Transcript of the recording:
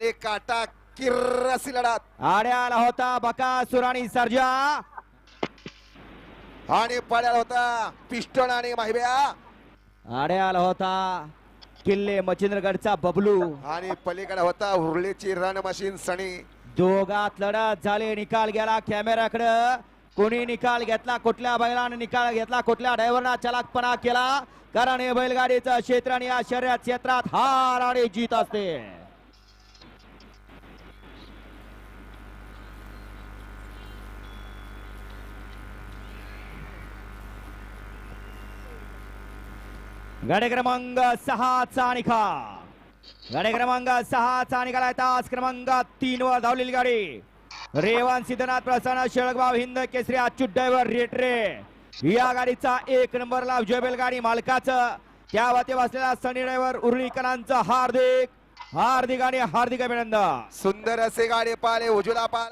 आणि काटा किर्रसी लढत. आड्याला होता बकासूर आणि सर्जा. आणि पड्याला होता पिस्टन आणि माहिब्या. आड्याला होता किल्ले मच्छिंद्रगडचा बबलू. आणि पलीकडे होता उरलीची रन मशीन सणी दोघात लढत झाले निकाल गेला कॅमेऱ्याकडं. कोणी निकाल घेतला कुठल्या बैलाने निकाल घेतला कुठल्या ड्रायव्हरना चलाकपणा केला? कारण हे बैलगाडीचं क्षेत्र आणि या शर्यत क्षेत्रात हार आणि जीत असते. गाडी क्रमांक सहाचा निकाल गाडी क्रमांक सहाचा निकाल आहे तास क्रमांक तीन वर धावलेली गाडी. रेवान सिद्धनाथ प्रसन्न शेळगाव हिंद केसरी अच्युत ड्रायव्हर रेटरे या गाडीचा एक नंबरला जेबेल गाडी मालकाचं. त्या वाते बसलेला सनी ड्रायव्हर उर्लीकरांचं हार्दिक हार्दिक आणि हार्दिक अभिनंदन. सुंदर असे गाडी पाले उजुला पाल.